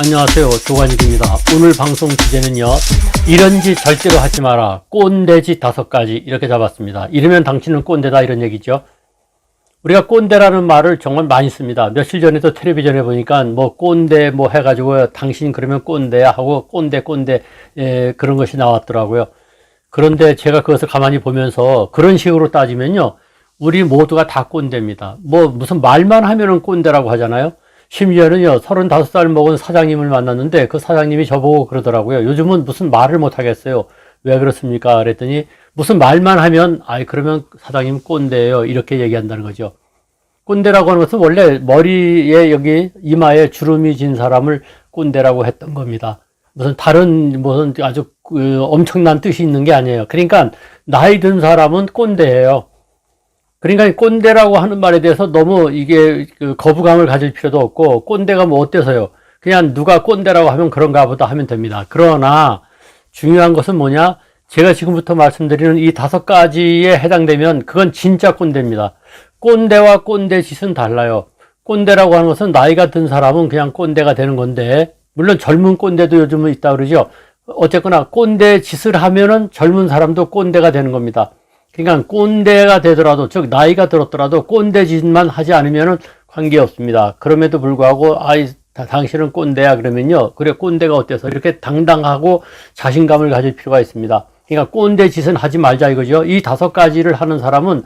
안녕하세요. 조관익입니다. 오늘 방송 주제는요. 이런 짓 절대로 하지 마라. 꼰대 짓 다섯 가지 이렇게 잡았습니다. 이러면 당신은 꼰대다 이런 얘기죠. 우리가 꼰대라는 말을 정말 많이 씁니다. 며칠 전에도 텔레비전에 보니까 뭐 꼰대 뭐 해가지고 당신 그러면 꼰대야 하고 꼰대 꼰대 에, 그런 것이 나왔더라고요. 그런데 제가 그것을 가만히 보면서 그런 식으로 따지면요. 우리 모두가 다 꼰대입니다. 뭐 무슨 말만 하면은 꼰대라고 하잖아요. 심지어는요, 35살 먹은 사장님을 만났는데 그 사장님이 저보고 그러더라고요. 요즘은 무슨 말을 못 하겠어요. 왜 그렇습니까? 그랬더니 무슨 말만 하면, 아이, 그러면 사장님 꼰대예요. 이렇게 얘기한다는 거죠. 꼰대라고 하는 것은 원래 머리에 여기 이마에 주름이 진 사람을 꼰대라고 했던 겁니다. 무슨 다른 무슨 아주 그 엄청난 뜻이 있는 게 아니에요. 그러니까 나이 든 사람은 꼰대예요. 그러니까 꼰대라고 하는 말에 대해서 너무 이게 그 거부감을 가질 필요도 없고 꼰대가 뭐 어때서요? 그냥 누가 꼰대라고 하면 그런가 보다 하면 됩니다. 그러나 중요한 것은 뭐냐? 제가 지금부터 말씀드리는 이 다섯 가지에 해당되면 그건 진짜 꼰대입니다. 꼰대와 꼰대 짓은 달라요. 꼰대라고 하는 것은 나이가 든 사람은 그냥 꼰대가 되는 건데 물론 젊은 꼰대도 요즘은 있다 그러죠. 어쨌거나 꼰대 짓을 하면은 젊은 사람도 꼰대가 되는 겁니다. 그러니까 꼰대가 되더라도 즉 나이가 들었더라도 꼰대 짓만 하지 않으면 관계 없습니다. 그럼에도 불구하고 아이 당신은 꼰대야 그러면요. 그래 꼰대가 어때서 이렇게 당당하고 자신감을 가질 필요가 있습니다. 그러니까 꼰대 짓은 하지 말자 이거죠. 이 다섯 가지를 하는 사람은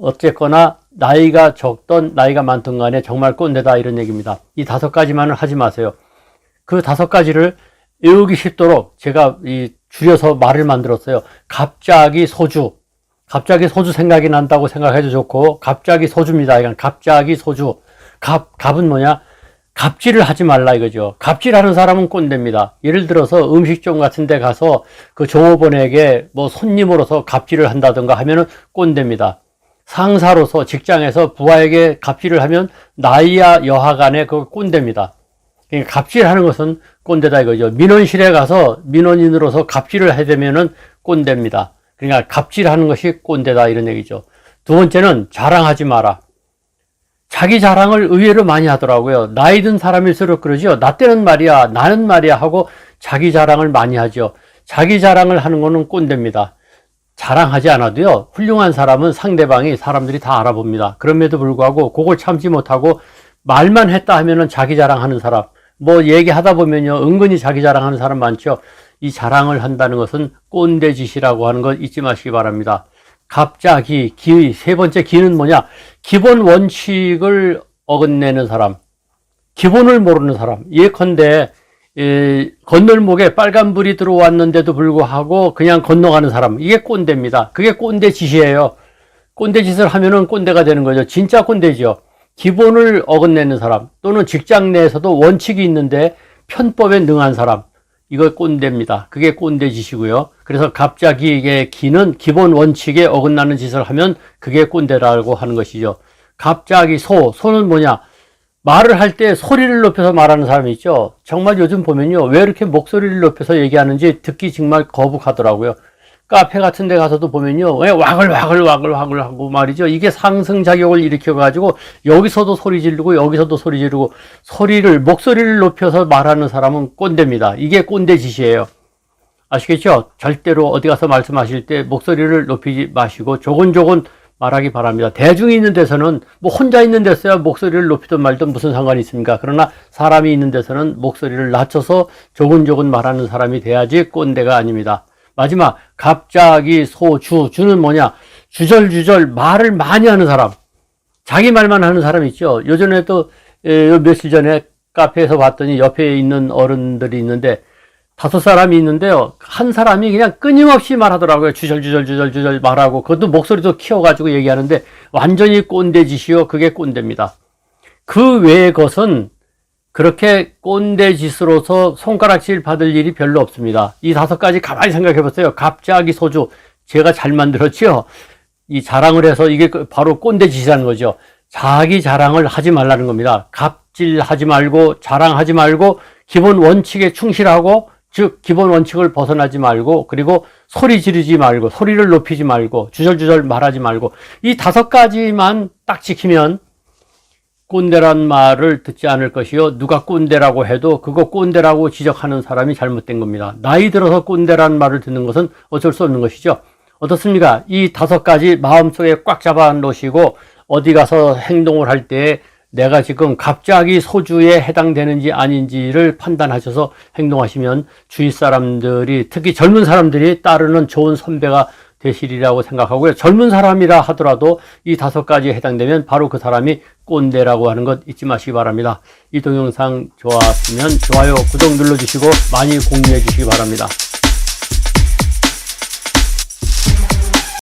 어쨌거나 나이가 적던 나이가 많던 간에 정말 꼰대다 이런 얘기입니다. 이 다섯 가지만은 하지 마세요. 그 다섯 가지를 외우기 쉽도록 제가 이 줄여서 말을 만들었어요. 갑자기 소주, 갑자기 소주 생각이 난다고 생각해도 좋고, 갑자기 소주입니다. 이건 갑자기 소주. 갑, 갑은 뭐냐? 갑질을 하지 말라 이거죠. 갑질하는 사람은 꼰대입니다. 예를 들어서 음식점 같은 데 가서 그 종업원에게 뭐 손님으로서 갑질을 한다든가 하면은 꼰대입니다. 상사로서 직장에서 부하에게 갑질을 하면 나이야 여하 간에 그 꼰대입니다. 그러니까 갑질하는 것은 꼰대다 이거죠. 민원실에 가서 민원인으로서 갑질을 해대면은 꼰대입니다. 그러니까 갑질하는 것이 꼰대다 이런 얘기죠. 두 번째는 자랑하지 마라. 자기 자랑을 의외로 많이 하더라고요. 나이 든 사람일수록 그러죠. 나 때는 말이야, 나는 말이야 하고 자기 자랑을 많이 하죠. 자기 자랑을 하는 거는 꼰대입니다. 자랑하지 않아도요, 훌륭한 사람은 상대방이 사람들이 다 알아봅니다. 그럼에도 불구하고 그걸 참지 못하고 말만 했다 하면은 자기 자랑하는 사람, 뭐 얘기하다 보면요, 은근히 자기 자랑하는 사람 많죠. 이 자랑을 한다는 것은 꼰대 짓이라고 하는 것 잊지 마시기 바랍니다. 갑자기, 기, 세 번째 기는 뭐냐? 기본 원칙을 어긋내는 사람, 기본을 모르는 사람. 예컨대, 에, 건널목에 빨간 불이 들어왔는데도 불구하고 그냥 건너가는 사람. 이게 꼰대입니다. 그게 꼰대 짓이에요. 꼰대 짓을 하면은 꼰대가 되는 거죠. 진짜 꼰대죠. 기본을 어긋내는 사람 또는 직장 내에서도 원칙이 있는데 편법에 능한 사람. 이거 꼰대입니다. 그게 꼰대 짓이고요. 그래서 갑자기 이게 기는 기본 원칙에 어긋나는 짓을 하면 그게 꼰대라고 하는 것이죠. 갑자기 소, 소는 뭐냐? 말을 할 때 소리를 높여서 말하는 사람이 있죠. 정말 요즘 보면요. 왜 이렇게 목소리를 높여서 얘기하는지 듣기 정말 거북하더라고요. 카페 같은 데 가서도 보면요. 왜 와글 와글 와글 와글 하고 말이죠. 이게 상승작용을 일으켜가지고 여기서도 소리 지르고 여기서도 소리 지르고 소리를, 목소리를 높여서 말하는 사람은 꼰대입니다. 이게 꼰대 짓이에요. 아시겠죠? 절대로 어디 가서 말씀하실 때 목소리를 높이지 마시고 조곤조곤 말하기 바랍니다. 대중이 있는 데서는 뭐 혼자 있는 데서야 목소리를 높이든 말든 무슨 상관이 있습니까? 그러나 사람이 있는 데서는 목소리를 낮춰서 조곤조곤 말하는 사람이 돼야지 꼰대가 아닙니다. 마지막 갑자기 소주 주는 뭐냐? 주절주절 말을 많이 하는 사람. 자기 말만 하는 사람 있죠. 요전에도 며칠 전에 카페에서 봤더니 옆에 있는 어른들이 있는데 다섯 사람이 있는데요. 한 사람이 그냥 끊임없이 말하더라고요. 주절주절 주절주절 말하고 그것도 목소리도 키워가지고 얘기하는데 완전히 꼰대짓이요. 그게 꼰대입니다. 그 외의 것은 그렇게 꼰대 짓으로서 손가락질 받을 일이 별로 없습니다. 이 다섯 가지 가만히 생각해 보세요. 갑자기 소주. 제가 잘 만들었죠? 이 자랑을 해서 이게 그 바로 꼰대 짓이라는 거죠. 자기 자랑을 하지 말라는 겁니다. 갑질하지 말고 자랑하지 말고 기본 원칙에 충실하고 즉 기본 원칙을 벗어나지 말고 그리고 소리 지르지 말고 소리를 높이지 말고 주절주절 말하지 말고 이 다섯 가지만 딱 지키면 꼰대란 말을 듣지 않을 것이요. 누가 꼰대라고 해도 그거 꼰대라고 지적하는 사람이 잘못된 겁니다. 나이 들어서 꼰대란 말을 듣는 것은 어쩔 수 없는 것이죠. 어떻습니까? 이 다섯 가지 마음속에 꽉 잡아 놓으시고 어디 가서 행동을 할 때 내가 지금 갑자기 소주에 해당되는지 아닌지를 판단하셔서 행동하시면 주위 사람들이 특히 젊은 사람들이 따르는 좋은 선배가 되시리라고 생각하고요. 젊은 사람이라 하더라도 이 다섯 가지에 해당되면 바로 그 사람이 꼰대라고 하는 것 잊지 마시기 바랍니다. 이 동영상 좋았으면 좋아요, 구독 눌러주시고 많이 공유해 주시기 바랍니다.